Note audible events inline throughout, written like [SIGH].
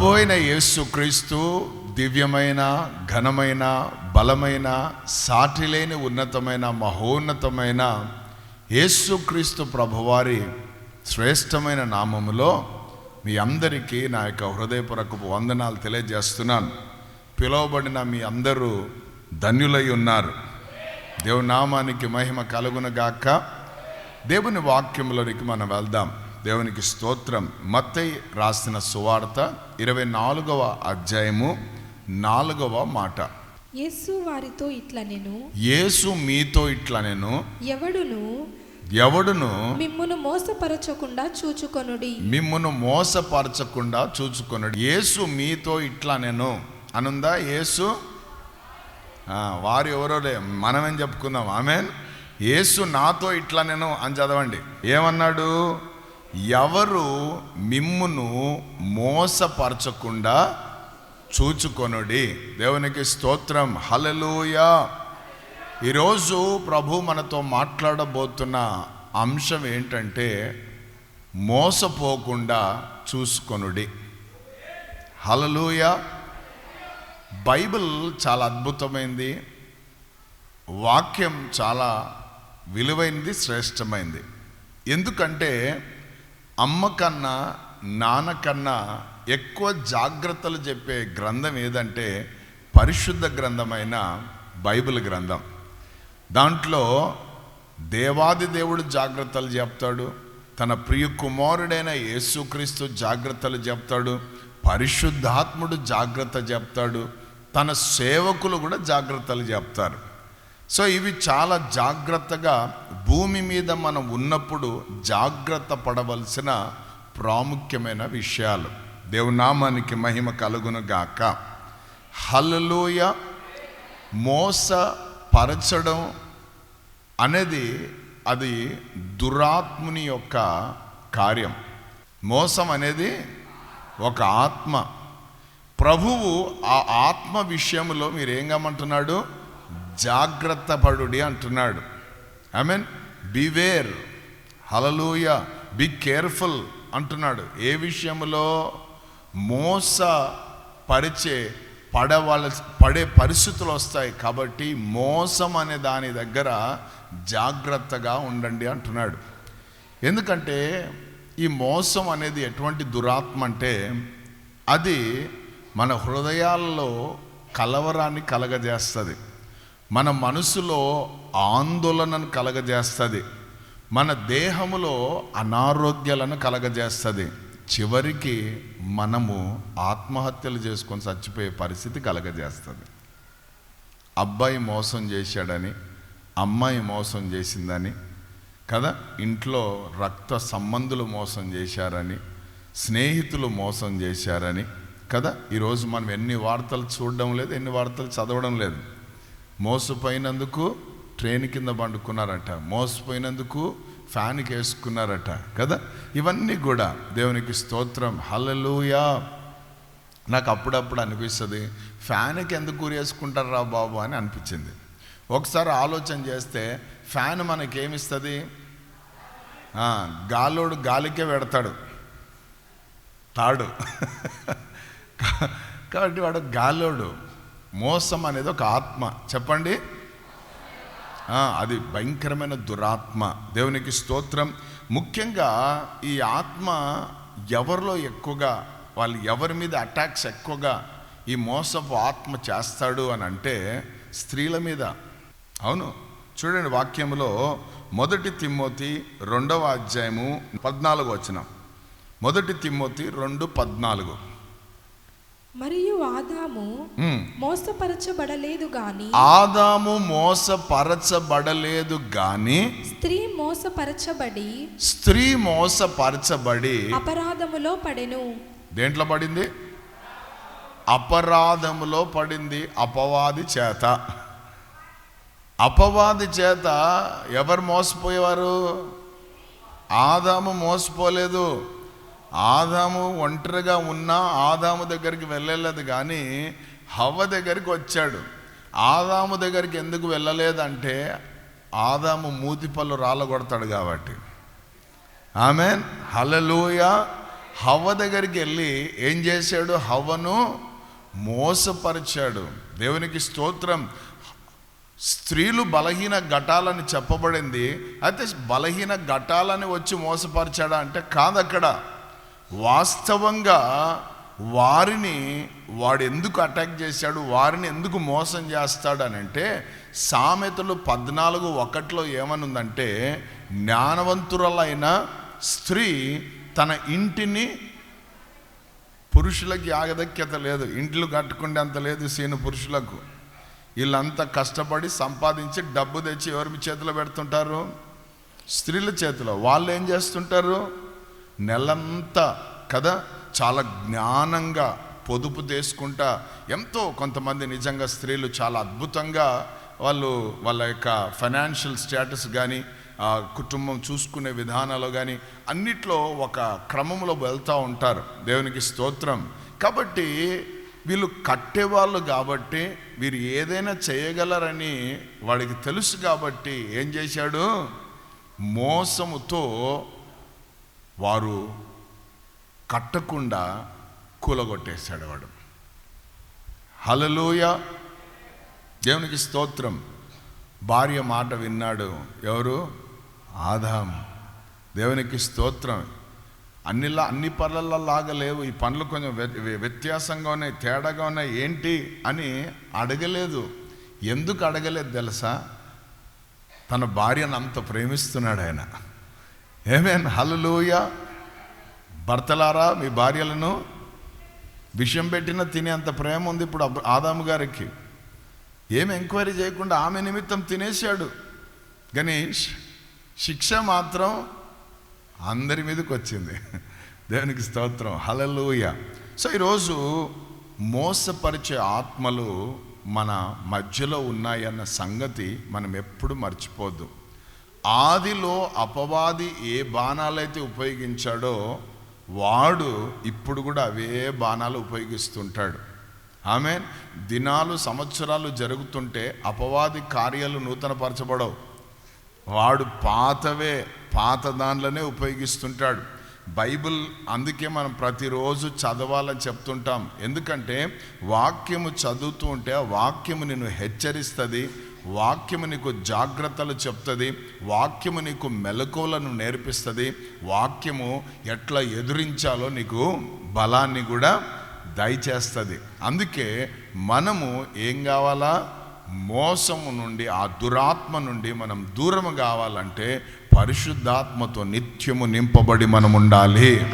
రాబోయిన యేసుక్రీస్తు దివ్యమైన ఘనమైన బలమైన సాటిలేని ఉన్నతమైన మహోన్నతమైన యేసుక్రీస్తు ప్రభువారి శ్రేష్టమైన నామములో మీ అందరికీ నా యొక్క హృదయపూర్వకపు వందనాలు తెలియజేస్తున్నాను. పిలువబడిన మీ అందరూ ధన్యులై ఉన్నారు. దేవుని నామానికి మహిమ కలుగునగాక దేవుని వాక్యంలోనికి మనం వెళ్దాం. దేవునికి స్తోత్రం. మత్తయి రాసిన సువార్త ఇరవై నాలుగవ అధ్యాయము నాలుగవ మాట. యేసు వారితో ఇట్లా నేను యేసు మీతో ఇట్లా నేను ఎవడును ఎవడును మిమ్మును మోసపరచకుండా చూచుకొనుడి. మిమ్మును మోసపరచకుండా చూచుకున్నాడు యేసు మీతో ఇట్లా నేను అనుందా? యేసు? వారు ఎవరో లే మనమేం చెప్పుకుందాం ఆమె యేసు నాతో ఇట్లా నేను అని చదవండి. ఏమన్నాడు? ఎవరు మిమ్మును మోసపరచకుండా చూచుకొనుడి. దేవునికి స్తోత్రం. హలలోయ ఈరోజు ప్రభు మనతో మాట్లాడబోతున్న అంశం ఏంటంటే మోసపోకుండా చూసుకొనుడి. హలలోయ బైబిల్ చాలా అద్భుతమైంది. వాక్యం చాలా విలువైనది శ్రేష్టమైంది. ఎందుకంటే అమ్మ కన్నా నాన్న కన్నా ఎక్కువ జాగ్రత్తలు చెప్పే గ్రంథం ఏదంటే పరిశుద్ధ గ్రంథమైన బైబిల్ గ్రంథం. దాంట్లో దేవాది దేవుడు జాగ్రత్తలు చెప్తాడు తన ప్రియ కుమారుడైన యేసుక్రీస్తు జాగ్రత్తలు చెప్తాడు పరిశుద్ధాత్ముడు జాగ్రత్త చెప్తాడు తన సేవకులు కూడా జాగ్రత్తలు చెప్తారు. సో ఇవి చాలా జాగ్రత్తగా భూమి మీద మనం ఉన్నప్పుడు జాగ్రత్త పడవలసిన ప్రాముఖ్యమైన విషయాలు. దేవునామానికి మహిమ కలుగును గాక. హల్లెలూయ. మోసపరచడం అనేది అది దురాత్ముని యొక్క కార్యం. మోసం అనేది ఒక ఆత్మ. ప్రభువు ఆ ఆత్మ విషయంలో మీరేం గమంటున్నాడు? గమ్మంటున్నాడు జాగ్రత్త పడుడి అంటున్నాడు. I mean beware hallelujah be careful అంటున్నాడు. ఏ విషయంలో? మోస పరిచే పడవల పడే పరిస్థితులు వస్తాయి కాబట్టి మోసం అనే దాని దగ్గర జాగ్రత్తగా ఉండండి అంటున్నాడు. ఎందుకంటే ఈ మోసం అనేది ఎటువంటి దురాత్మ అంటే అది మన హృదయాల్లో కలవరాన్ని కలగజేస్తుంది. మన మనసులో ఆందోళనను కలగజేస్తుంది. మన దేహములో అనారోగ్యాలను కలగజేస్తుంది. చివరికి మనము ఆత్మహత్యలు చేసుకొని చచ్చిపోయే పరిస్థితి కలగజేస్తుంది. అబ్బాయి మోసం చేశాడని అమ్మాయి మోసం చేసిందని కదా? ఇంట్లో రక్త సంబంధులు మోసం చేశారని స్నేహితులు మోసం చేశారని కదా? ఈరోజు మనం ఎన్ని వార్తలు చూడడం లేదు ఎన్ని వార్తలు చదవడం లేదు. మోసపోయినందుకు ట్రైన్ కింద పండుకున్నారట. మోసపోయినందుకు ఫ్యాన్కి వేసుకున్నారట కదా? ఇవన్నీ కూడా దేవునికి స్తోత్రం. హల్లెలూయా. నాకు అప్పుడప్పుడు అనిపిస్తుంది ఫ్యాన్కి ఎందుకు వేసుకుంటారు రా బాబు అని అనిపించింది. ఒకసారి ఆలోచన చేస్తే ఫ్యాన్ మనకేమిస్తుంది? ఆ, గాలోడు గాలికే పెడతాడు. తాడు. [LAUGHS] కాబట్టి వాడు గాలోడు. మోసం అనేది ఒక ఆత్మ. చెప్పండి? అది భయంకరమైన దురాత్మ. దేవునికి స్తోత్రం. ముఖ్యంగా ఈ ఆత్మ ఎవరిలో ఎక్కువగా వాళ్ళు ఎవరి మీద అటాక్స్ ఎక్కువగా ఈ మోసపు ఆత్మ చేస్తాడు అని అంటే స్త్రీల మీద. అవును. చూడండి వాక్యంలో మొదటి తిమ్మోతి రెండవ అధ్యాయము పద్నాలుగు వచ్చిన మొదటి తిమ్మోతి రెండు పద్నాలుగు. మరియు ఆదాము ఉమ్. మోసపరచబడలేదు గాని ఆదాము మోసపరచబడలేదు గాని స్త్రీ మోసపరచబడి స్త్రీ మోసపరచబడి అపరాధములో పడెను. దేంట్లో పడింది? అపరాధములో పడింది అపవాది చేత. అపవాది చేత ఎవరు మోసపోయేవారు? ఆదాము మోసపోలేదు. ఆదాము ఒంటరిగా ఉన్నా ఆదాము దగ్గరికి వెళ్ళలేదు కానీ హవ్వ దగ్గరికి వచ్చాడు. ఆదాము దగ్గరికి ఎందుకు వెళ్ళలేదంటే ఆదాము మూతిపళ్ళు రాలగొడతాడు కాబట్టి. ఆమె హలలుయ హవ్వ దగ్గరికి వెళ్ళి ఏం చేశాడు? హవ్వను మోసపరిచాడు. దేవునికి స్తోత్రం. స్త్రీలు బలహీన ఘటాలని చెప్పబడింది. అయితే బలహీన ఘటాలని వచ్చి మోసపరిచాడా అంటే కాదక్కడ. వాస్తవంగా వారిని వాడు ఎందుకు అటాక్ చేశాడు వారిని ఎందుకు మోసం చేస్తాడు అని అంటే సామెతలు పద్నాలుగు ఒకటిలో ఏమనుందంటే జ్ఞానవంతురాలైన స్త్రీ తన ఇంటిని పురుషులకి ఆగదక్యత లేదు ఇంట్లు కట్టుకుంటే అంత లేదు సీను పురుషులకు. వీళ్ళంతా కష్టపడి సంపాదించి డబ్బు తెచ్చి ఎవరి చేతిలో పెడుతుంటారు? స్త్రీల చేతిలో. వాళ్ళు ఏం చేస్తుంటారు? నెలంతా కదా చాలా జ్ఞానంగా పొదుపు చేసుకుంటా ఎంతో కొంతమంది నిజంగా స్త్రీలు చాలా అద్భుతంగా వాళ్ళు వాళ్ళ యొక్క ఫైనాన్షియల్ స్టేటస్ కానీ ఆ కుటుంబం చూసుకునే విధానాలు కానీ అన్నిట్లో ఒక క్రమంలో వెళ్తూ ఉంటారు. దేవునికి స్తోత్రం. కాబట్టి వీళ్ళు కట్టేవాళ్ళు కాబట్టి వీరు ఏదైనా చేయగలరని వాడికి తెలుసు కాబట్టి ఏం చేశాడు? మోసముతో వారు కట్టకుండా కూలగొట్టేశాడు వాడు. హలలోయ దేవునికి స్తోత్రం. భార్య మాట విన్నాడు. ఎవరు? ఆదాం దేవునికి స్తోత్రం. అన్నిలా అన్ని పనులలో లాగా లేవు. ఈ పనులు కొంచెం వ్య- వ్య- వ్యత్యాసంగా ఉన్నాయి తేడాగా ఉన్నాయి. ఏంటి అని అడగలేదు. ఎందుకు అడగలేదు తెలుసా? తన భార్యను అంత ప్రేమిస్తున్నాడు ఆయన. ఏమేన్ హలలోయ భర్తలారా మీ భార్యలను విషయం పెట్టిన తినే అంత ప్రేమ ఉంది ఇప్పుడు ఆదాము గారికి. ఏం ఎంక్వైరీ చేయకుండా ఆమె నిమిత్తం తినేశాడు. గణేష్ శిక్ష మాత్రం అందరి మీదకి వచ్చింది. దేవునికి స్తోత్రం. హలలోయ సో ఈరోజు మోసపరిచే ఆత్మలు మన మధ్యలో ఉన్నాయన్న సంగతి మనం ఎప్పుడు మర్చిపోద్దు. ఆదిలో అపవాది ఏ బాణాలైతే ఉపయోగించాడో వాడు ఇప్పుడు కూడా అవే బాణాలు ఉపయోగిస్తుంటాడు. ఆమె దినాలు సంవత్సరాలు జరుగుతుంటే అపవాది కార్యాలు నూతనపరచబడవు. వాడు పాతవే పాత దానిలోనే ఉపయోగిస్తుంటాడు. బైబిల్ అందుకే మనం ప్రతిరోజు చదవాలని చెప్తుంటాం. ఎందుకంటే వాక్యము చదువుతూ ఉంటే ఆ వాక్యము నిన్ను హెచ్చరిస్తుంది వాక్యము నీకు జాగ్రత్తలు చెప్తుంది వాక్యము నీకు మెలకువలను నేర్పిస్తుంది వాక్యము ఎట్లా ఎదురించాలో నీకు బలాన్ని కూడా దయచేస్తుంది. అందుకే మనము ఏం కావాలా? మోసము నుండి ఆ దురాత్మ నుండి మనం దూరం కావాలంటే పరిశుద్ధాత్మతో నిత్యము నింపబడి మనం ఉండాలి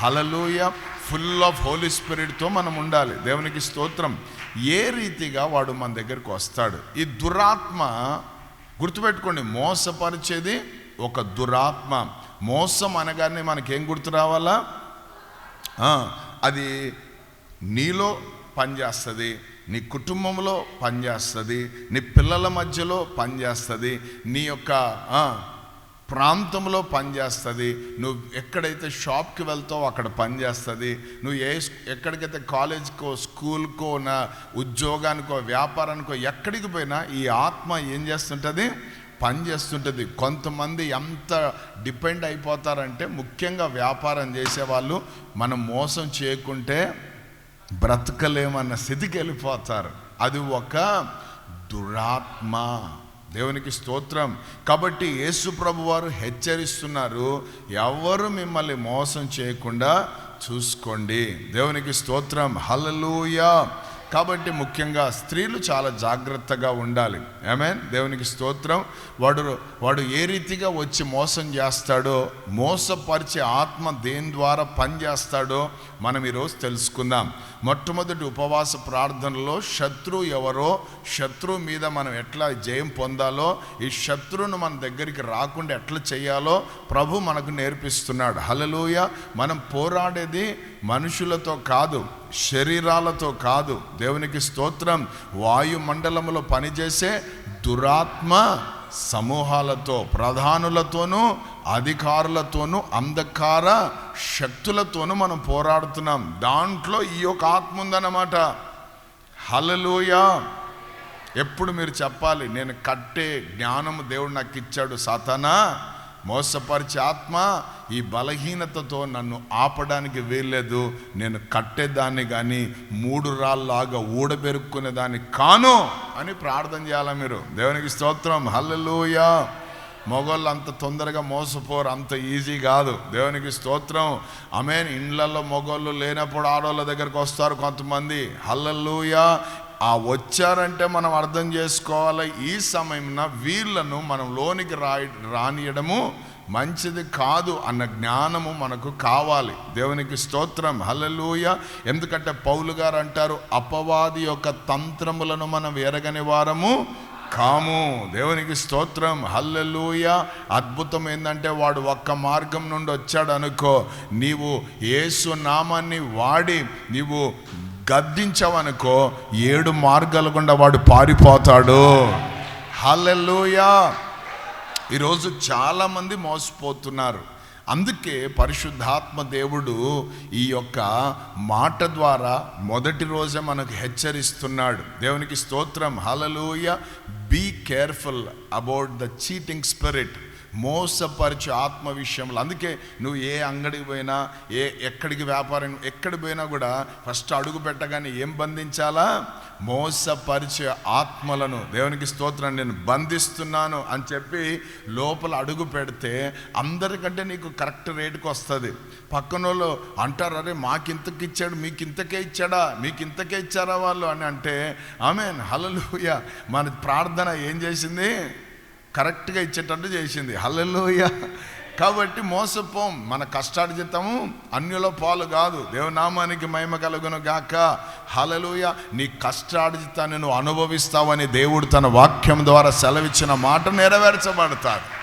హలలోయ ఫుల్ ఆఫ్ హోలీ స్పిరిట్తో మనం ఉండాలి. దేవునికి స్తోత్రం. ఏ రీతిగా వాడు మన దగ్గరకు వస్తాడు? ఈ దురాత్మ గుర్తుపెట్టుకోండి. మోసపరిచేది ఒక దురాత్మ. మోసం అనగానే మనకేం గుర్తు రావాలా? అది నీలో పనిచేస్తుంది నీ కుటుంబంలో పనిచేస్తుంది నీ పిల్లల మధ్యలో పనిచేస్తుంది నీ యొక్క ప్రాంతంలో పనిచేస్తుంది నువ్వు ఎక్కడైతే షాప్కి వెళ్తావో అక్కడ పనిచేస్తుంది నువ్వు ఏ ఎక్కడికైతే కాలేజ్కో స్కూల్కో నా ఉద్యోగానికో వ్యాపారానికో ఎక్కడికి పోయినా ఈ ఆత్మ ఏం చేస్తుంటుంది? పని చేస్తుంటుంది. కొంతమంది ఎంత డిపెండ్ అయిపోతారంటే ముఖ్యంగా వ్యాపారం చేసేవాళ్ళు మనం మోసం చేయకుంటే బ్రతకలేమన్న స్థితికి వెళ్ళిపోతారు. అది ఒక దురాత్మ. దేవునికి స్తోత్రం. కాబట్టి యేసు ప్రభు వారు హెచ్చరిస్తున్నారు ఎవరు మిమ్మల్ని మోసం చేయకుండా చూసుకోండి. దేవునికి స్తోత్రం. హలలుయా కాబట్టి ముఖ్యంగా స్త్రీలు చాలా జాగ్రత్తగా ఉండాలి. ఆమెన్ దేవునికి స్తోత్రం. వాడు వాడు ఏ రీతిగా వచ్చి మోసం చేస్తాడో మోసపరిచే ఆత్మ దేని ద్వారా పనిచేస్తాడో మనం ఈరోజు తెలుసుకుందాం. మొట్టమొదటి ఉపవాస ప్రార్థనలో శత్రువు ఎవరో శత్రువు మీద మనం ఎట్లా జయం పొందాలో ఈ శత్రువును మన దగ్గరికి రాకుండా ఎట్లా చేయాలో ప్రభు మనకు నేర్పిస్తున్నాడు. హలలుయ మనం పోరాడేది మనుషులతో కాదు శరీరాలతో కాదు. దేవునికి స్తోత్రం వాయుమండలములో పనిచేసే దురాత్మ సమూహాలతో ప్రధానులతోనూ అధికారులతోనూ అంధకార శక్తులతోనూ మనం పోరాడుతున్నాం. దాంట్లో ఈ యొక్క ఆత్మ ఉందన్నమాట. హలలోయ ఎప్పుడు మీరు చెప్పాలి నేను కట్టే జ్ఞానము దేవుడు నాకు ఇచ్చాడు సాతానా! మోసపరిచే ఆత్మ ఈ బలహీనతతో నన్ను ఆపడానికి వీల్లేదు. నేను కట్టేదాన్ని కానీ మూడు రాళ్ళలాగా ఊడబెరుక్కునేదాన్ని కాను అని ప్రార్థన చేయాలి మీరు? దేవునికి స్తోత్రం. హల్లెలూయా. మొగోళ్ళు అంత తొందరగా మోసపోరు. అంత ఈజీ కాదు. దేవునికి స్తోత్రం. అమెన్ ఇండ్లలో మొగోళ్ళు లేనప్పుడు ఆడవాళ్ళ దగ్గరకు వస్తారు కొంతమంది. హల్లల్లుయా ఆ వచ్చారంటే మనం అర్థం చేసుకోవాలి. ఈ సమయంలో వీళ్ళను మనం లోనికి రా రానియడము మంచిది కాదు అన్న జ్ఞానము మనకు కావాలి. దేవునికి స్తోత్రం. హలలుయ ఎందుకంటే పౌలు గారు అంటారు అపవాది యొక్క తంత్రములను మనం ఎరగని వారము కాము. దేవునికి స్తోత్రం. హల్లెలూయ. అద్భుతం ఏంటంటే వాడు ఒక్క మార్గం నుండి వచ్చాడు అనుకో నీవు యేసు నామాన్ని వాడి నీవు గద్దించావనుకో ఏడు మార్గాల గుండా వాడు పారిపోతాడు. హల్లెలూయా. ఈరోజు చాలామంది మోసపోతున్నారు. అందుకే పరిశుద్ధాత్మ దేవుడు ఈ యొక్క మాట ద్వారా మొదటి రోజే మనకు హెచ్చరిస్తున్నాడు. దేవునికి స్తోత్రం. Hallelujah be careful about the cheating spirit మోసపరిచే ఆత్మ విషయంలో. అందుకే నువ్వు ఏ అంగడికి పోయినా ఏ ఎక్కడికి వ్యాపారం ఎక్కడికి పోయినా కూడా ఫస్ట్ అడుగు పెట్టగానే ఏం బంధించాలా? మోసపరిచే ఆత్మలను. దేవునికి స్తోత్రం నేను బంధిస్తున్నాను అని చెప్పి లోపల అడుగు పెడితే అందరికంటే నీకు కరెక్ట్ రేటుకు వస్తుంది. పక్కన వాళ్ళు అంటారు అరే మాకింతకి ఇచ్చాడు మీకు ఇంతకే ఇచ్చాడా మీకు ఇంతకే ఇచ్చారా వాళ్ళు? అని అంటే ఆమె హలలుయ మన ప్రార్థన ఏం చేసింది? కరెక్ట్గా ఇచ్చేటట్టు చేసింది. హల్లెలూయ. కాబట్టి మోసపోం. మన కష్టార్జితము అన్యుల పాలు కాదు. దేవనామానికి మహిమ కలుగును గాక. హలలుయ నీ కష్టార్జితాన్ని నువ్వు అనుభవిస్తావని దేవుడు తన వాక్యం ద్వారా సెలవిచ్చిన మాట నెరవేర్చబడతారు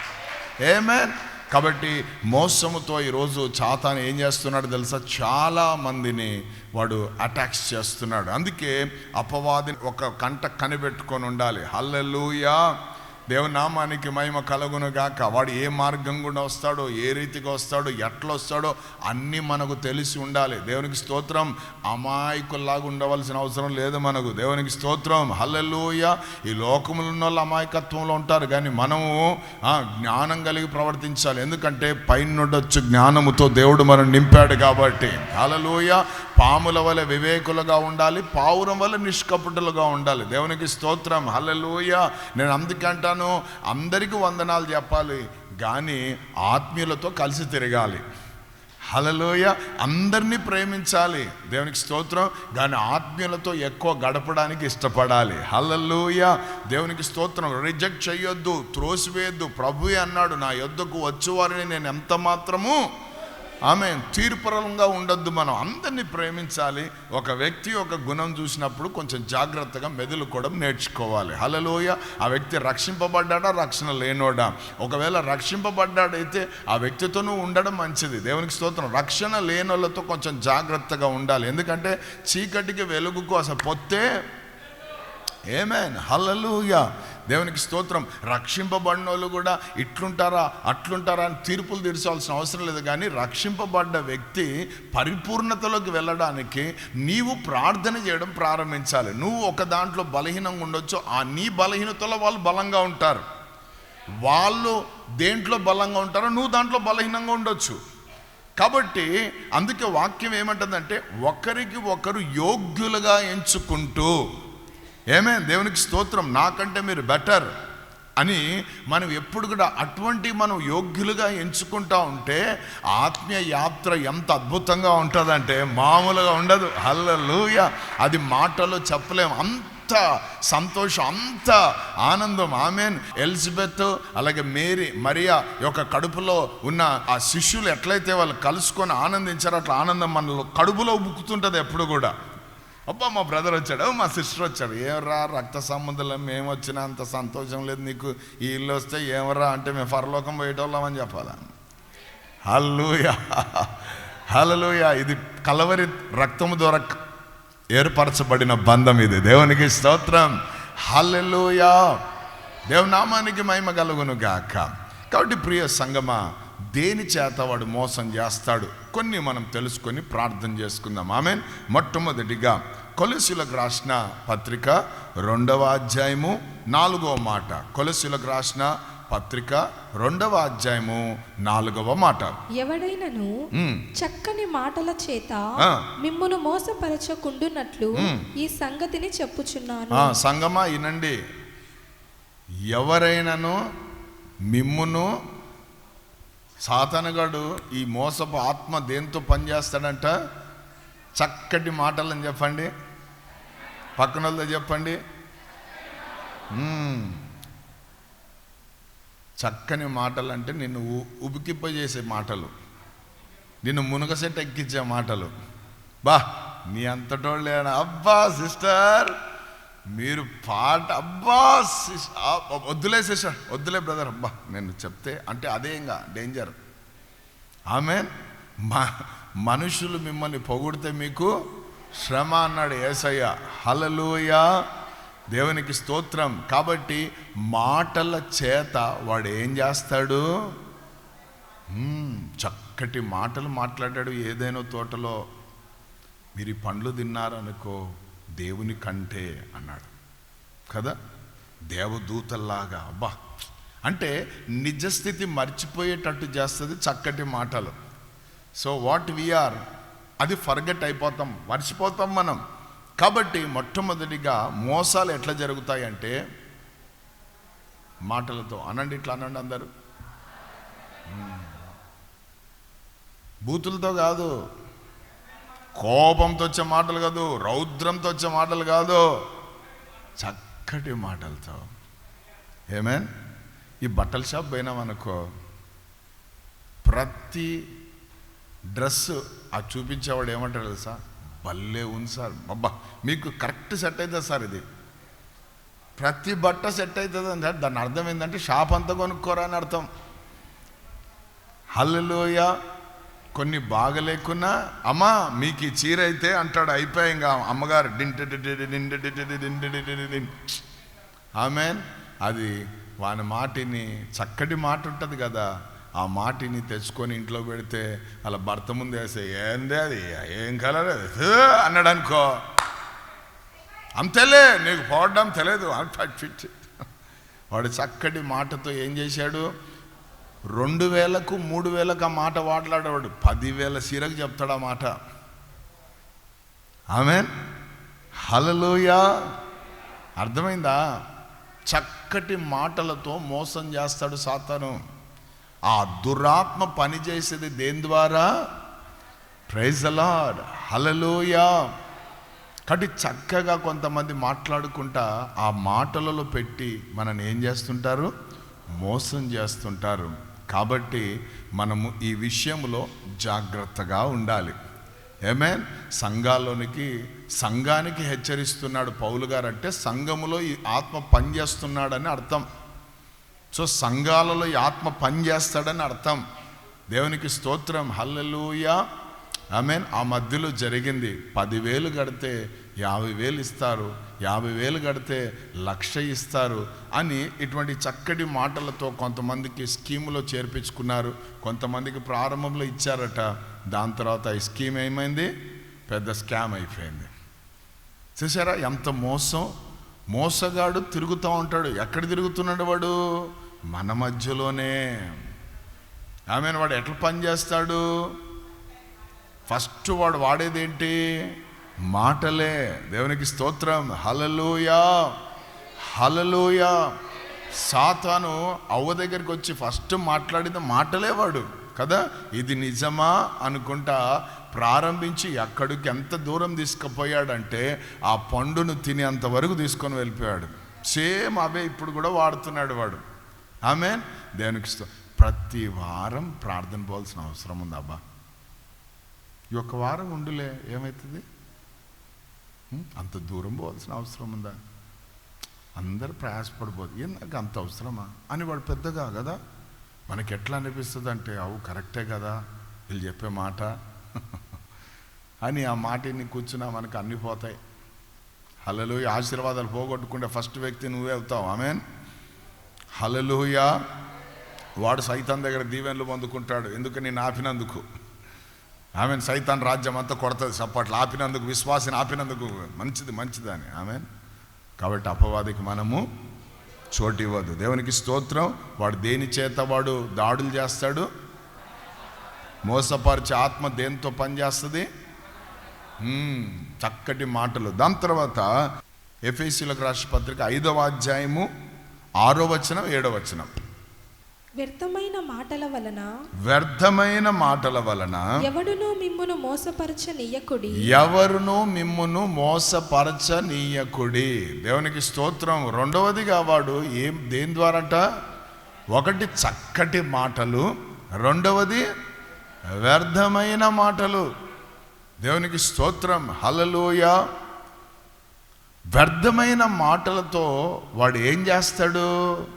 ఏమే కాబట్టి మోసముతో ఈరోజు చాతాను ఏం చేస్తున్నాడు తెలుసా? చాలా మందిని వాడు అటాక్స్ చేస్తున్నాడు. అందుకే అపవాదిని ఒక కంట కనిపెట్టుకొని ఉండాలి. హల్లెలూయా. దేవునామానికి మహిమ కలుగును గాక వాడు ఏ మార్గం గుండా వస్తాడో ఏ రీతిగా వస్తాడో ఎట్లా వస్తాడో అన్నీ మనకు తెలిసి ఉండాలి. దేవునికి స్తోత్రం. అమాయకుల్లాగా ఉండవలసిన అవసరం లేదు మనకు. దేవునికి స్తోత్రం. హల్లెలూయ. ఈ లోకములు ఉన్న వాళ్ళు అమాయకత్వంలో ఉంటారు. కానీ మనము జ్ఞానం కలిగి ప్రవర్తించాలి. ఎందుకంటే పైనుండొచ్చు జ్ఞానముతో దేవుడు మనం నింపాడు కాబట్టి. హలలోయ పాముల వలె వివేకులుగా ఉండాలి. పావురం వల్ల నిష్కపటులుగా ఉండాలి. దేవునికి స్తోత్రం. హలలోయ నేను అందుకంటాను అంటాను అందరికీ వందనాలు చెప్పాలి. కానీ ఆత్మీయులతో కలిసి తిరగాలి. హలలోయ అందరినీ ప్రేమించాలి. దేవునికి స్తోత్రం. కానీ ఆత్మీయులతో ఎక్కువ గడపడానికి ఇష్టపడాలి. హలలోయ దేవునికి స్తోత్రం. రిజెక్ట్ చేయొద్దు త్రోసివేయొద్దు. ప్రభు అన్నాడు నా యొద్దకు వచ్చేవారిని నేను ఎంత మాత్రము ఆమె తీర్పరంగా ఉండొద్దు మనం. అందరినీ ప్రేమించాలి. ఒక వ్యక్తి ఒక గుణం చూసినప్పుడు కొంచెం జాగ్రత్తగా మెదులుకోవడం నేర్చుకోవాలి. హలలోయ ఆ వ్యక్తి రక్షింపబడ్డాడా? రక్షణ లేనోడా? ఒకవేళ రక్షింపబడ్డాడైతే ఆ వ్యక్తితోనూ ఉండడం మంచిది. దేవునికి స్తోత్రం. రక్షణ లేనోళ్ళతో కొంచెం జాగ్రత్తగా ఉండాలి. ఎందుకంటే చీకటికి వెలుగుకు అసలు పొత్తే ఏమేన్ హలలుయా దేవునికి స్తోత్రం. రక్షింపబడిన వాళ్ళు కూడా ఇట్లుంటారా అట్లుంటారా అని తీర్పులు తీర్చాల్సిన అవసరం లేదు. కానీ రక్షింపబడ్డ వ్యక్తి పరిపూర్ణతలోకి వెళ్ళడానికి నీవు ప్రార్థన చేయడం ప్రారంభించాలి. నువ్వు ఒక దాంట్లో బలహీనంగా ఉండొచ్చు. ఆ నీ బలహీనతలో వాళ్ళు బలంగా ఉంటారు. వాళ్ళు దేంట్లో బలంగా ఉంటారో నువ్వు దాంట్లో బలహీనంగా ఉండొచ్చు. కాబట్టి అందుకే వాక్యం ఏమంటుందంటే ఒకరికి ఒకరు యోగ్యులుగా ఎంచుకుంటూ ఏమే దేవునికి స్తోత్రం నాకంటే మీరు బెటర్ అని మనం ఎప్పుడు కూడా అటువంటి మనం యోగ్యులుగా ఎంచుకుంటా ఉంటే ఆత్మీయ యాత్ర ఎంత అద్భుతంగా ఉంటుందంటే మామూలుగా ఉండదు. హల్లెలూయ! అది మాటలో చెప్పలేము అంత సంతోషం అంత ఆనందం. ఆమెన్. ఎలిజబెత్ అలాగే మేరీ మరియా యొక్క కడుపులో ఉన్న ఆ శిష్యులు ఎట్లయితే వాళ్ళు కలుసుకొని ఆనందించారో అట్లా ఆనందం మనలో కడుపులో ఉక్కుతుంటుంది ఎప్పుడు కూడా. అబ్బా మా బ్రదర్ వచ్చాడు. మా సిస్టర్ వచ్చాడు. ఏమరా రక్త సంబంధం మేము వచ్చినా అంత సంతోషం లేదు. నీకు ఈ ఇల్లు వస్తే ఏమరా అంటే మేము పరలోకం పోయేటోళ్ళమని చెప్పాలా? హల్లుయా హలలుయా ఇది కలవరి రక్తము ద్వారా ఏర్పరచబడిన బంధం ఇది. దేవునికి స్తోత్రం. హల్లెలూయా. దేవునామానికి మహిమ కలుగును గాక. కాబట్టి ప్రియ సంగమా దేని చేత వాడు మోసం చేస్తాడు? కొన్ని మనం తెలుసుకొని ప్రార్థన చేసుకుందాం. ఆమె మొట్టమొదటిగా కొలసులకు రాసిన పత్రిక రెండవ అధ్యాయము నాలుగవ మాట. కొలసులకు రాసిన పత్రిక రెండవ అధ్యాయము నాలుగవ మాట. ఎవడైనను చక్కని మాటల చేత ఆ. మిమ్మును మోసపరచకుండునట్లు. ఈ సంగతిని చెప్పుచున్నాను. సంగమా వినండి ఎవరైనాను మిమ్మును సాతనగాడు ఈ మోసపు ఆత్మ దేంతో పనిచేస్తాడంట? చక్కటి మాటలని చెప్పండి. పక్కన చెప్పండి. చక్కని మాటలు అంటే నిన్ను ఉ- ఉబికింపజేసే మాటలు. నిన్ను మునగసెట్ ఎక్కించే మాటలు. బా నీ అంతటోళ్ళేనా? అబ్బా సిస్టర్! మీరు పాట అబ్బా వద్దులే సిస్టర్ వద్దులే బ్రదర్ అబ్బా నేను చెప్తే అంటే అదే ఇంకా డేంజర్ ఆమె మనుషులు మిమ్మల్ని పొగిడితే మీకు శ్రమ అన్నాడు ఏసయ్య. హలలోయ దేవునికి స్తోత్రం. కాబట్టి మాటల చేత వాడు ఏం చేస్తాడు? చక్కటి మాటలు మాట్లాడాడు ఏదైనా తోటలో. మీరు పండ్లు తిన్నారనుకో దేవుని కంటే అన్నాడు. కదా? దేవదూతల్లాగా అబ్బా! అంటే నిజస్థితి మర్చిపోయేటట్టు చేస్తుంది చక్కటి మాటలు. సో వాట్ వీఆర్ అది ఫర్గెట్ అయిపోతాం మర్చిపోతాం మనం. కాబట్టి మొట్టమొదటిగా మోసాలు ఎట్లా జరుగుతాయి అంటే మాటలతో అనండి ఇట్లా అనండి అందరు. బూతులతో కాదు కోపంతో వచ్చే మాటలు కాదు రౌద్రంతో వచ్చే మాటలు కాదు. చక్కటి మాటలతో. ఏమేన్ ఈ బట్టల షాప్ పోయినామనుకో ప్రతి డ్రెస్ ఆ చూపించేవాడు ఏమంటాడు తెలుసా? భలే ఉంది సార్. అబ్బా మీకు కరెక్ట్ సెట్ అవుతుంది సార్ ఇది. ప్రతి బట్ట సెట్ అవుతుంది అంటే దాని అర్థం ఏంటంటే షాప్ అంతా కొనుక్కోరా అని అర్థం. హల్లుయా కొన్ని బాగలేకున్నా అమ్మా మీకు ఈ చీర అయితే అంటాడు అయిపోయి ఇంకా అమ్మగారు ఆమె అది వాని మాటిని చక్కటి మాట ఉంటుంది కదా ఆ మాటిని తెచ్చుకొని ఇంట్లో పెడితే అలా భర్త ముందు వేస్తే ఏంది అది ఏం కలర్ అది అన్నాడు అనుకో అంతేలే నీకు పోవడం తెలియదు ఫిట్ వాడు చక్కటి మాటతో ఏం చేశాడు రెండు వేలకు మూడు వేలకు ఆ మాట వాడలాడేవాడు పదివేల సీరకు చెప్తాడు ఆ మాట. ఆమె హలలోయ అర్థమైందా? చక్కటి మాటలతో మోసం చేస్తాడు సాతాను. ఆ దురాత్మ పని చేసేది దేని ద్వారా? ప్రైజ్ అలాడ్ హలలోయ కాబట్టి చక్కగా కొంతమంది మాట్లాడుకుంటా ఆ మాటలలో పెట్టి మనని ఏం చేస్తుంటారు? మోసం చేస్తుంటారు. కాబట్టి మనము ఈ విషయంలో జాగ్రత్తగా ఉండాలి. ఏమే సంఘాల్లోనికి సంఘానికి హెచ్చరిస్తున్నాడు పౌలు గారు అంటే సంఘములో ఈ ఆత్మ పనిచేస్తున్నాడని అర్థం. సో సంఘాలలో ఈ ఆత్మ పనిచేస్తాడని అర్థం. దేవునికి స్తోత్రం. హల్లెలూయా! మీన్ ఆ మధ్యలో జరిగింది పదివేలు కడితే యాభై వేలు ఇస్తారు యాభై వేలు కడితే లక్ష ఇస్తారు అని ఇటువంటి చక్కటి మాటలతో కొంతమందికి స్కీములో చేర్పించుకున్నారు. కొంతమందికి ప్రారంభంలో ఇచ్చారట. దాని తర్వాత ఈ స్కీమ్ ఏమైంది? పెద్ద స్కామ్ అయిపోయింది. చూసారా ఎంత మోసం? మోసగాడు తిరుగుతూ ఉంటాడు. ఎక్కడ తిరుగుతున్నాడు వాడు? మన మధ్యలోనే. ఆమెను వాడు ఎట్లా పని చేస్తాడు? ఫస్ట్ వాడు వాడేదేంటి? మాటలే. దేవునికి స్తోత్రం. హలలోయా హలలోయా సాతాను అవ్వ దగ్గరికి వచ్చి ఫస్ట్ మాట్లాడిన మాటలే వాడు. కదా? ఇది నిజమా అనుకుంటా ప్రారంభించి ఎక్కడికి ఎంత దూరం తీసుకుపోయాడంటే ఆ పండును తినేంత వరకు తీసుకొని వెళ్ళిపోయాడు. సేమ్ అవే ఇప్పుడు కూడా వాడుతున్నాడు వాడు. ఆమె దేవునికి ప్రతి వారం ప్రార్థన పోవాల్సిన అవసరం ఉంది అబ్బా. ఈ ఒక్క వారం ఉండులే ఏమవుతుంది అంత దూరం పోవాల్సిన అవసరం ఉందా? అందరు ప్రయాసపడిపోదు. ఏం నాకు అంత అవసరమా? అని వాడు పెద్దగా కదా? మనకి ఎట్లా అనిపిస్తుంది అంటే అవు కరెక్టే కదా? వీళ్ళు చెప్పే మాట. [LAUGHS] అని ఆ మాటని కూర్చున్నా మనకు అన్ని పోతాయి. హలలోయ ఆశీర్వాదాలు పోగొట్టుకుంటే ఫస్ట్ వ్యక్తి నువ్వే అవుతావు. ఆమెన్. హలలుయ వాడు సైతం దగ్గర దీవెనలు పొందుకుంటాడు. ఎందుకని నేను ఆపినందుకు. ఆమె సైతాన్ రాజ్యం అంతా కొడతది చప్పట్లు ఆపినందుకు విశ్వాసం ఆపినందుకు మంచిది మంచిదని ఆమె కాబట్టి అపవాదికి మనము చోటు ఇవ్వదు దేవునికి స్తోత్రం. వాడు దేని చేత వాడు దాడులు చేస్తాడు? మోసపరిచే ఆత్మ దేంతో పనిచేస్తుంది? చక్కటి మాటలు. దాని తర్వాత ఎఫ్ఐసీలకు రాష్ట్రపత్రిక ఐదవ అధ్యాయము ఆరో వచనం ఏడో వచనం. వ్యర్థమైన మాటల వలన వ్యర్థమైన మాటల వలన ఎవడునూ మిమ్మును మోసపరచ నీయకుడి ఎవరును మిమ్మును మోసపరచనీయకుడి. దేవునికి స్తోత్రం. రెండవదిగా వాడు ఏం దేని ద్వారట? ఒకటి చక్కటి మాటలు రెండవది వ్యర్థమైన మాటలు. దేవునికి స్తోత్రం. హలలోయ వ్యర్థమైన మాటలతో వాడు ఏం చేస్తాడు?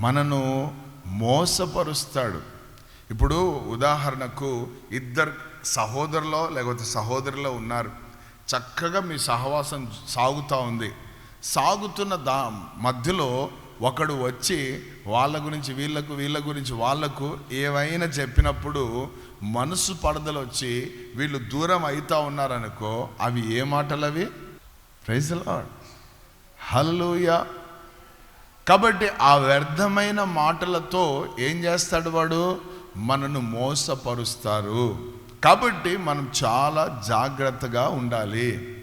మనను మోసపరుస్తాడు. ఇప్పుడు ఉదాహరణకు ఇద్దరు సహోదరులో లేకపోతే సహోదరులో ఉన్నారు. చక్కగా మీ సహవాసం సాగుతూ ఉంది. సాగుతున్న దా మధ్యలో ఒకడు వచ్చి వాళ్ళ గురించి వీళ్ళకు వీళ్ళ గురించి వాళ్ళకు ఏవైనా చెప్పినప్పుడు మనసు పడదలు వచ్చి వీళ్ళు దూరం అవుతా ఉన్నారనుకో అవి ఏ మాటలు అవి ప్రైజ్ లాడ్ కాబట్టి ఆ వ్యర్థమైన మాటలతో ఏం చేస్తాడు వాడు? మనను మోసపరుస్తారు. కాబట్టి మనం చాలా జాగ్రత్తగా ఉండాలి.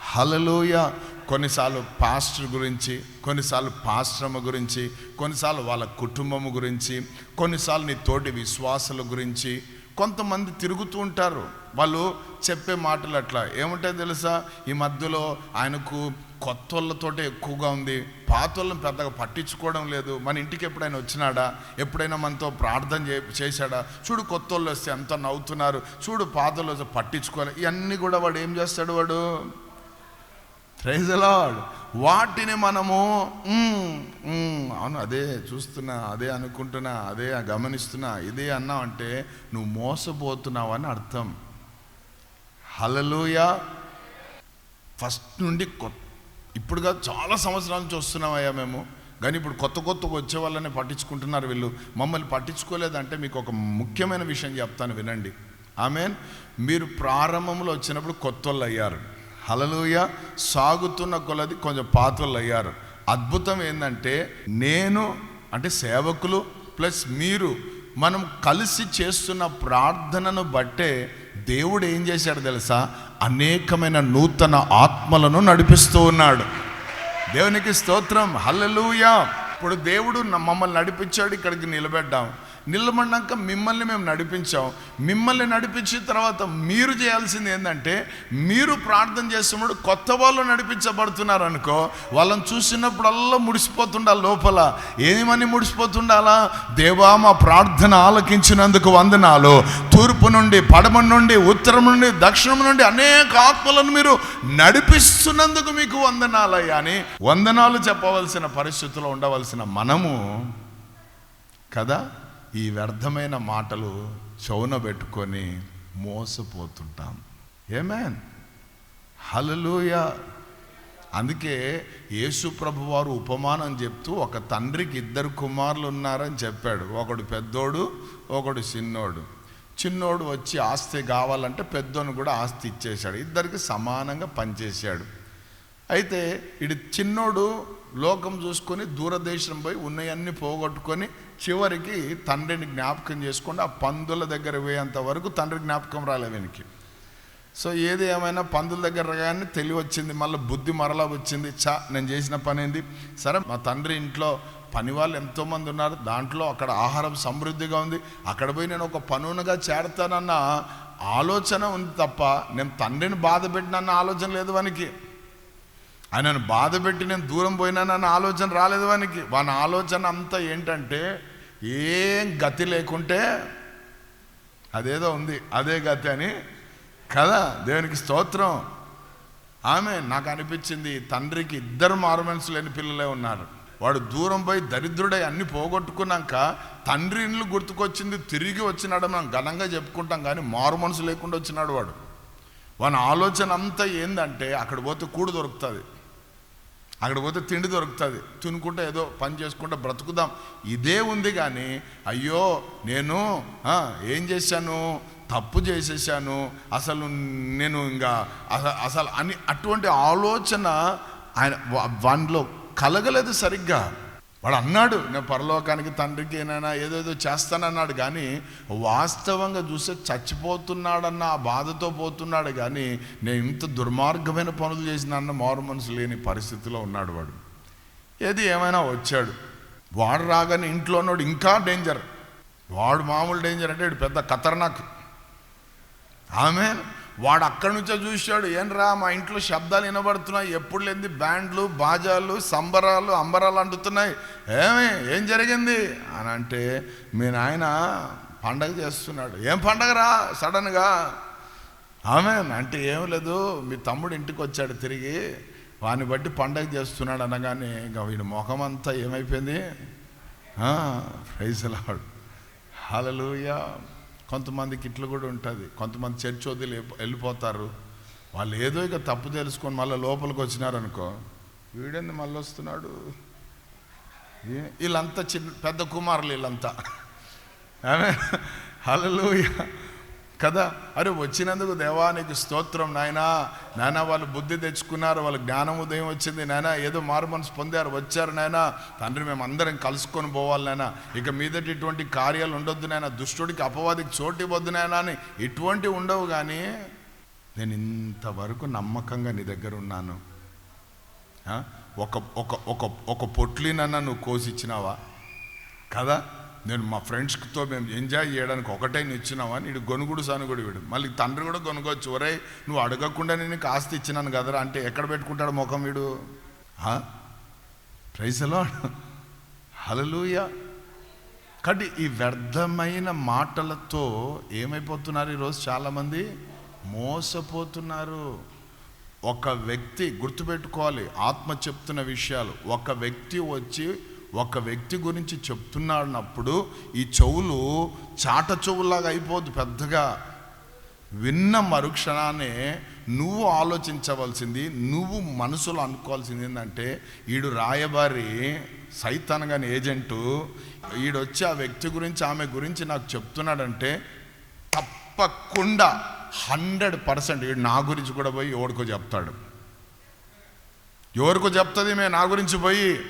హలలోయ కొన్నిసార్లు పాస్టర్ గురించి కొన్నిసార్లు పాశ్రమ గురించి కొన్నిసార్లు వాళ్ళ కుటుంబము గురించి కొన్నిసార్లు నీ తోటి విశ్వాసుల గురించి కొంతమంది తిరుగుతూ ఉంటారు. వాళ్ళు చెప్పే మాటలు అట్లా. ఏముంటాయి తెలుసా? ఈ మధ్యలో ఆయనకు కొత్త వాళ్ళతోటే ఎక్కువగా ఉంది. పాత వాళ్ళని పెద్దగా పట్టించుకోవడం లేదు. మన ఇంటికి ఎప్పుడైనా వచ్చినాడా? ఎప్పుడైనా మనతో ప్రార్థన చే చేశాడా? చూడు కొత్త వాళ్ళు వస్తే ఎంత నవ్వుతున్నారు. చూడు పాత వాళ్ళు వస్తే పట్టించుకోవాలి ఇవన్నీ కూడా వాడు ఏం చేస్తాడు వాడు? ప్రైజ్ లాడ్ వాటిని మనము అవును అదే చూస్తున్నా అదే అనుకుంటున్నా అదే గమనిస్తున్నా ఇదే అన్నావంటే నువ్వు మోసపోతున్నావు అని అర్థం. హలలుయా ఫస్ట్ నుండి కొత్త ఇప్పుడుగా చాలా సంవత్సరాల నుంచి వస్తున్నామయ్యా మేము. కానీ ఇప్పుడు కొత్త కొత్తగా వచ్చే వాళ్ళనే పట్టించుకుంటున్నారు వీళ్ళు. మమ్మల్ని పట్టించుకోలేదంటే మీకు ఒక ముఖ్యమైన విషయం చెప్తాను వినండి. ఆమెన్. మీరు ప్రారంభంలో వచ్చినప్పుడు కొత్త వాళ్ళు అయ్యారు. హలలుయ సాగుతున్న కొలది కొంచెం పాత్రలు అయ్యారు. అద్భుతం ఏంటంటే నేను అంటే సేవకులు ప్లస్ మీరు మనం కలిసి చేస్తున్న ప్రార్థనను బట్టే దేవుడు ఏం చేశాడు తెలుసా? అనేకమైన నూతన ఆత్మలను నడిపిస్తూ ఉన్నాడు. దేవునికి స్తోత్రం. హల్లెలూయా. ఇప్పుడు దేవుడు మమ్మల్ని నడిపించాడు. ఇక్కడికి నిలబెట్టాం నిలబడినాక మిమ్మల్ని మేము నడిపించాం. మిమ్మల్ని నడిపించిన తర్వాత మీరు చేయాల్సింది ఏంటంటే మీరు ప్రార్థన చేస్తున్నప్పుడు కొత్త వాళ్ళు నడిపించబడుతున్నారు అనుకో వాళ్ళని చూసినప్పుడల్లా ముడిసిపోతుండాలి లోపల. ఏమని ముడిసిపోతుండాలా? దేవా మా ప్రార్థన ఆలకించినందుకు వందనాలు. తూర్పు నుండి పడమ నుండి ఉత్తరం నుండి దక్షిణం నుండి అనేక ఆత్మలను మీరు నడిపిస్తున్నందుకు మీకు వందనాలయ్యా అని వందనాలు చెప్పవలసిన పరిస్థితిలో ఉండవలసిన మనము కదా? ఈ వ్యర్థమైన మాటలు చౌన పెట్టుకొని మోసపోతుంటాం. ఏమేన్ హలలుయ అందుకే యేసు ప్రభు వారు ఉపమానం చెప్తూ ఒక తండ్రికి ఇద్దరు కుమారులు ఉన్నారని చెప్పాడు. ఒకడు పెద్దోడు ఒకడు చిన్నోడు. చిన్నోడు వచ్చి ఆస్తి కావాలంటే పెద్దోని కూడా ఆస్తి ఇచ్చేశాడు. ఇద్దరికి సమానంగా పనిచేశాడు. అయితే ఇటు చిన్నోడు లోకం చూసుకొని దూరదేశం పోయి ఉన్నవన్నీ పోగొట్టుకొని చివరికి తండ్రిని జ్ఞాపకం చేసుకొని ఆ పందుల దగ్గర పోయేంత వరకు తండ్రి జ్ఞాపకం రాలే వెనక్కి సో ఏది ఏమైనా పందుల దగ్గర కానీ తెలివి వచ్చింది మళ్ళీ బుద్ధి మరలా వచ్చింది. చా నేను చేసిన పని ఏంది? సరే మా తండ్రి ఇంట్లో పని వాళ్ళు ఎంతోమంది ఉన్నారు. దాంట్లో అక్కడ ఆహారం సమృద్ధిగా ఉంది. అక్కడ పోయి నేను ఒక పనునగా చేరతానన్న ఆలోచన ఉంది తప్ప నేను తండ్రిని బాధ పెట్టినన్న ఆలోచన లేదు వానికి. ఆయనను బాధ పెట్టి నేను దూరం పోయినానన్న ఆలోచన రాలేదు వానికి. వాని ఆలోచన అంతా ఏంటంటే ఏం గతి లేకుంటే అదేదో ఉంది అదే గతి అని. కదా దేవునికి స్తోత్రం. ఆమె నాకు అనిపించింది తండ్రికి ఇద్దరు మార్మెన్స్ లేని పిల్లలే ఉన్నారు. వాడు దూరం పోయి దరిద్రుడై అన్ని పోగొట్టుకున్నాక తండ్రి ఇండ్లు గుర్తుకొచ్చింది తిరిగి వచ్చినాడు మనం ఘనంగా చెప్పుకుంటాం కానీ మారు మనసు లేకుండా వచ్చినాడు వాడు. వాని ఆలోచన అంతా ఏందంటే అక్కడ పోతే కూడు దొరుకుతుంది. అక్కడ పోతే తిండి దొరుకుతుంది. తినుకుంటే ఏదో పని చేసుకుంటే బ్రతుకుదాం. ఇదే ఉంది కానీ అయ్యో నేను ఏం చేశాను? తప్పు చేసేసాను. అసలు నేను ఇంకా అసలు అని అటువంటి ఆలోచన ఆయన వన్లో కలగలేదు సరిగ్గా. వాడు అన్నాడు నేను పరలోకానికి తండ్రికి నైనా ఏదేదో చేస్తానన్నాడు కానీ వాస్తవంగా చూస్తే చచ్చిపోతున్నాడన్న ఆ బాధతో పోతున్నాడు కానీ నేను ఇంత దుర్మార్గమైన పనులు చేసినాన్న మారు మనసు లేని పరిస్థితిలో ఉన్నాడు వాడు. ఏది ఏమైనా వచ్చాడు. వాడు రాగానే ఇంట్లో ఉన్నాడు ఇంకా డేంజర్ వాడు మామూలు డేంజర్ అంటే పెద్ద ఖతర్నాక్. ఆమె వాడు అక్కడి నుంచే చూశాడు ఏంరా మా ఇంట్లో శబ్దాలు వినబడుతున్నాయి ఎప్పుడు లేని బ్యాండ్లు బాజాలు సంబరాలు అంబరాలు అంటుతున్నాయి. ఏమి ఏం జరిగింది? అని అంటే మీ నాయన పండగ చేస్తున్నాడు. ఏం పండగరా? సడన్గా. ఆమె అంటే ఏం లేదు మీ తమ్ముడు ఇంటికి వచ్చాడు తిరిగి వాని బట్టి పండగ చేస్తున్నాడు అనగానే ఇంకా వీడి ముఖం అంతా ఏమైపోయింది ప్రైజలాడు హలలుయా కొంతమందికి ఇట్లు కూడా ఉంటుంది. కొంతమంది చర్చ్ వదిలి వెళ్ళిపోతారు. వాళ్ళు ఏదో ఇక తప్పు తెలుసుకొని మళ్ళీ లోపలికి వచ్చినారనుకో వీడేంది మళ్ళీ వస్తున్నాడు? వీళ్ళంతా చిన్న పెద్ద కుమారులు వీళ్ళంతా. ఆమె హలలుయ కదా? అరే వచ్చినందుకు దేవానికి స్తోత్రం నాయనా. నాయనా వాళ్ళు బుద్ధి తెచ్చుకున్నారు వాళ్ళ జ్ఞానం ఉదయం వచ్చింది నాయనా. ఏదో మార్మన్స్ పొందారు వచ్చారు నాయనా. తండ్రి మేము అందరం కలుసుకొని పోవాలి నాయనా. ఇక మీదటి ఇటువంటి కార్యాలు ఉండొద్దు నాయనా. దుష్టుడికి అపవాదికి చోటు ఇవ్వద్దు నాయనా అని ఇటువంటి ఉండవు కానీ నేను ఇంతవరకు నమ్మకంగా నీ దగ్గర ఉన్నాను. ఒక ఒక ఒక ఒక పొట్లినన్నా నువ్వు కోసిచ్చినావా కదా? నేను మా ఫ్రెండ్స్తో మేము ఎంజాయ్ చేయడానికి ఒకటే ఇచ్చినావా నీడు గొనుగుడు సనుగుడు వీడు. మళ్ళీ తండ్రి కూడా గొనుగొచ్చు. ఒరే నువ్వు అడగకుండా నేను కాస్త ఇచ్చినాను కదరా? అంటే ఎక్కడ పెట్టుకుంటాడు ముఖం వీడు? ప్రైజలో హలలుయ కాబట్టి ఈ వ్యర్థమైన మాటలతో ఏమైపోతున్నారు ఈరోజు చాలామంది? మోసపోతున్నారు. ఒక వ్యక్తి గుర్తుపెట్టుకోవాలి. ఆత్మ చెప్తున్న విషయాలు. ఒక వ్యక్తి వచ్చి ఒక వ్యక్తి గురించి చెప్తున్నాడన్నప్పుడు ఈ చెవులు చాట చెవులాగా అయిపోద్ది పెద్దగా. విన్న మరుక్షణానే నువ్వు ఆలోచించవలసింది నువ్వు మనసులో అనుకోవాల్సింది ఏంటంటే ఈడు రాయబారి సైతానగాని ఏజెంటు ఈడొచ్చి ఆ వ్యక్తి గురించి ఆమె గురించి నాకు చెప్తున్నాడంటే తప్పకుండా హండ్రెడ్ పర్సెంట్ ఈడు నా గురించి కూడా పోయి ఎవరికో చెప్తాడు. ఎవరికో చెప్తుంది మేము నా గురించి పోయి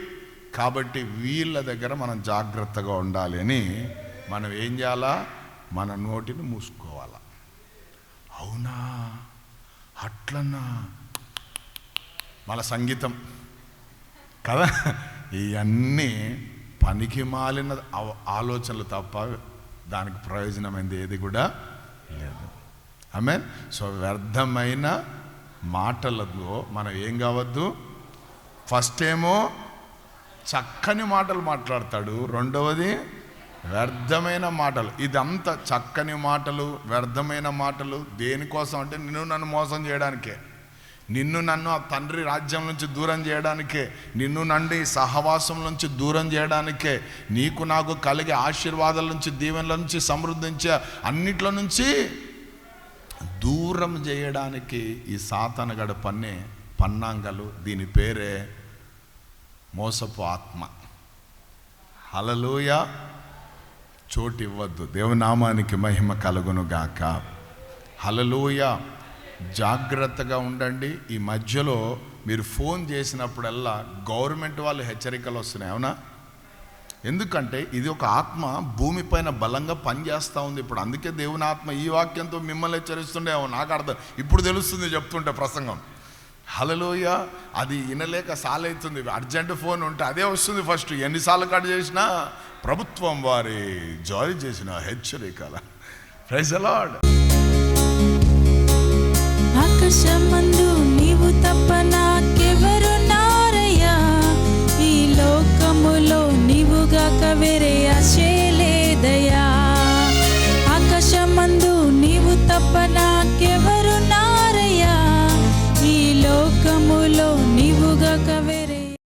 కాబట్టి వీళ్ళ దగ్గర మనం జాగ్రత్తగా ఉండాలి అని మనం ఏం చేయాలా? మన నోటిని మూసుకోవాలా. అవునా? అట్లన్నా మన సంగీతం. కదా? ఇవన్నీ పనికి మాలిన ఆలోచనలు తప్ప దానికి ప్రయోజనమైంది ఏది కూడా లేదు. ఆమె సో వ్యర్థమైన మాటలతో మనం ఏం కావద్దు? ఫస్ట్ ఏమో చక్కని మాటలు మాట్లాడతాడు. రెండవది వ్యర్థమైన మాటలు. ఇదంతా చక్కని మాటలు వ్యర్థమైన మాటలు. దేనికోసం అంటే నిన్ను నన్ను మోసం చేయడానికే. నిన్ను నన్ను ఆ తండ్రి రాజ్యం నుంచి దూరం చేయడానికే. నిన్ను నన్ను ఈ సహవాసం నుంచి దూరం చేయడానికే. నీకు నాకు కలిగే ఆశీర్వాదాల నుంచి దీవెనల నుంచి సమృద్ధించే అన్నిట్లో నుంచి దూరం చేయడానికి ఈ సాతనగడ పన్నే పన్నాంగలు. దీని పేరే మోసపు ఆత్మ. హలలోయ చోటు ఇవ్వద్దు. దేవనామానికి మహిమ కలుగునుగాక హలలోయ జాగ్రత్తగా ఉండండి. ఈ మధ్యలో మీరు ఫోన్ చేసినప్పుడల్లా గవర్నమెంట్ వాళ్ళు హెచ్చరికలు వస్తున్నాయి అవునా? ఎందుకంటే ఇది ఒక ఆత్మ భూమిపైన బలంగా పనిచేస్తూ ఉంది. ఇప్పుడు అందుకే దేవుని ఆత్మ ఈ వాక్యంతో మిమ్మల్ని హెచ్చరిస్తుండే నాకు అర్థం. ఇప్పుడు తెలుస్తుంది చెప్తుంటే ప్రసంగం. హలలోయ అది వినలేక సాలవుతుంది అర్జెంటు ఫోన్ ఉంటే అదే వస్తుంది ఫస్ట్. ఎన్నిసార్లు కట్ చేసినా ప్రభుత్వం వారి జారీ చేసిన హెచ్చరికల. ప్రైజ్ అలాడ్ ఆకాశమందు నీవు తప్ప నాకెవరు నారయ్యా ఈ లోకములో నీవుగాక వేరే